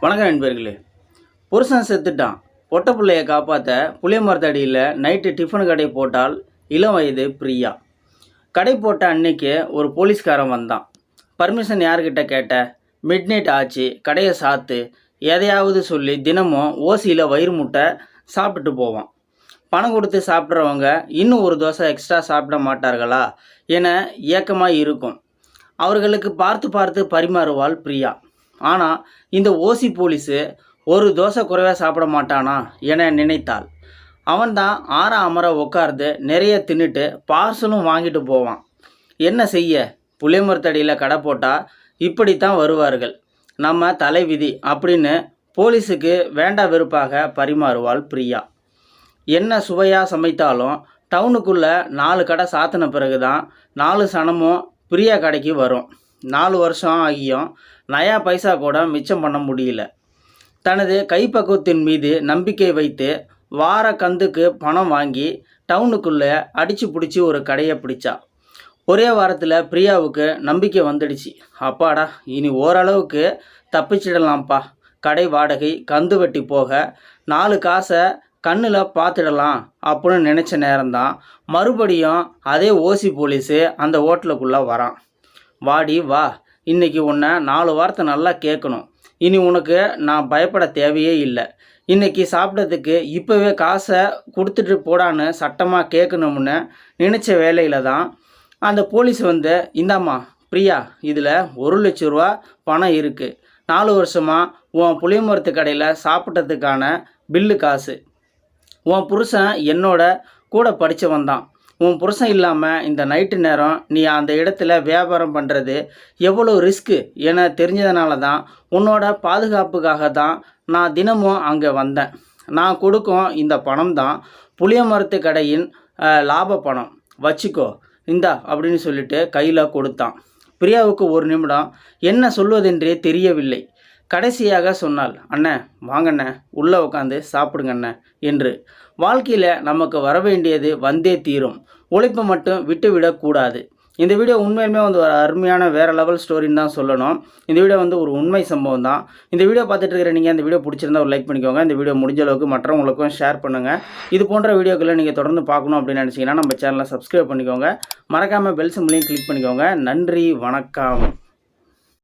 வணக்கம் நண்பர்களே. புருஷன் செத்துட்டான். பொட்ட பிள்ளைய காப்பாற்ற புளிய மரத்தடியில் நைட்டு டிஃபன் கடை போட்டால் இளம் வயது பிரியா. கடை போட்ட அன்னைக்கு ஒரு போலீஸ்காரன் வந்தான். பர்மிஷன் யார்கிட்ட கேட்ட? மிட் நைட் ஆச்சு. கடையை சாத்து எதையாவது சொல்லி தினமும் ஓசியில் வயிறு முட்டை சாப்பிட்டுட்டு போவான். பணம் கொடுத்து சாப்பிட்றவங்க இன்னும் ஒரு தோசை எக்ஸ்ட்ரா சாப்பிட மாட்டார்களா? என ஏக்கமாக இருக்கும். அவர்களுக்கு பார்த்து பார்த்து பரிமாறுவாள் பிரியா. ஆனால் இந்த ஓசி போலீஸு ஒரு தோசை குறைவாக சாப்பிட மாட்டானா என நினைத்தாள். அவன்தான் ஆற அமர உட்கார்ந்து நிறைய தின்னுட்டு பார்சலும் வாங்கிட்டு போவான். என்ன செய்ய? புளியமரத்தடியில் கடை போட்டால் இப்படித்தான் வருவார்கள். நம்ம தலைவிதி அப்படின்னு போலீஸுக்கு வேண்டா வெறுப்பாக பரிமாறுவாள் பிரியா. என்ன சுவையாக சமைத்தாலும் டவுனுக்குள்ளே நாலு கடை சாத்தின பிறகு தான் நாலு சனமும் பிரியா கடைக்கு வரும். நாலு வருஷம் ஆகியும் நயா பைசா கூட மிச்சம் பண்ண முடியல. தனது கைப்பக்குவத்தின் மீது நம்பிக்கை வைத்து வார கந்துக்கு பணம் வாங்கி டவுனுக்குள்ளே அடித்து பிடிச்சி ஒரு கடையை பிடிச்சா. ஒரே வாரத்தில் பிரியாவுக்கு நம்பிக்கை வந்துடுச்சு. அப்பாடா இனி ஓரளவுக்கு தப்பிச்சிடலாம்ப்பா. கடை வாடகை கந்து வெட்டி போக நாலு காசை கண்ணில் பார்த்துடலாம் அப்படின்னு நினச்ச நேரம்தான் மறுபடியும் அதே ஓசி போலீஸு அந்த ஹோட்டலுக்குள்ளே வரான். வாடி வா. இன்றைக்கி உன்னை நாலு வார்த்தை நல்லா கேட்கணும். இனி உனக்கு நான் பயப்பட தேவையே இல்லை. இன்றைக்கி சாப்பிட்றதுக்கு இப்போவே காசை கொடுத்துட்டு போடான்னு சட்டமாக கேட்கணும்னு நினச்ச வேலையில் தான் அந்த போலீஸ் வந்து இந்தாம்மா பிரியா இதில் ஒரு லட்ச ரூபா பணம் இருக்குது நாலு வருஷமாக உன் புளியமரத்து கடையில் சாப்பிட்டதுக்கான பில்லு காசு. உன் புருஷன் என்னோட கூட படித்தவன் தான் உன் புருஷன் இல்லாமல் இந்த நைட்டு நேரம் நீ அந்த இடத்துல வியாபாரம் பண்ணுறது எவ்வளோ ரிஸ்க்கு என தெரிஞ்சதுனால தான் உன்னோட பாதுகாப்புக்காக தான் நான் தினமும் அங்கே வந்தேன். நான் கொடுக்கும் இந்த பணம் தான் புளிய மரத்து கடையின் லாப பணம். வச்சுக்கோ. இந்தா அப்படின்னு சொல்லிட்டு கையில் கொடுத்தான். பிரியாவுக்கு ஒரு நிமிடம் என்ன சொல்வதென்றே தெரியவில்லை. கடைசியாக சொன்னால் அண்ணன் வாங்கண்ண உள்ளே உட்காந்து சாப்பிடுங்கண்ண என்று. வாழ்க்கையில் நமக்கு வர வேண்டியது வந்தே தீரும். உழைப்பை மட்டும் விட்டு விடக்கூடாது இந்த வீடியோ உண்மையுமே வந்து ஒரு அருமையான வேறு லெவல் ஸ்டோரின்னு தான் சொல்லணும். இந்த வீடியோ வந்து ஒரு உண்மை சம்பவம் தான். இந்த வீடியோ பார்த்துட்டு இருக்கிற நீங்கள் இந்த வீடியோ பிடிச்சிருந்தா ஒரு லைக் பண்ணிக்கோங்க. இந்த வீடியோ முடிஞ்ச அளவுக்கு மற்றவங்களுக்கும் ஷேர் பண்ணுங்கள் இது போன்ற வீடியோக்களை நீங்கள் தொடர்ந்து பார்க்கணும் அப்படின்னு நினச்சிங்கன்னா நம்ம சேனலை சப்ஸ்கிரைப் பண்ணிக்கோங்க. மறக்காமல் பெல் சிம்பிளையும் கிளிக் பண்ணிக்கோங்க. நன்றி வணக்கம்.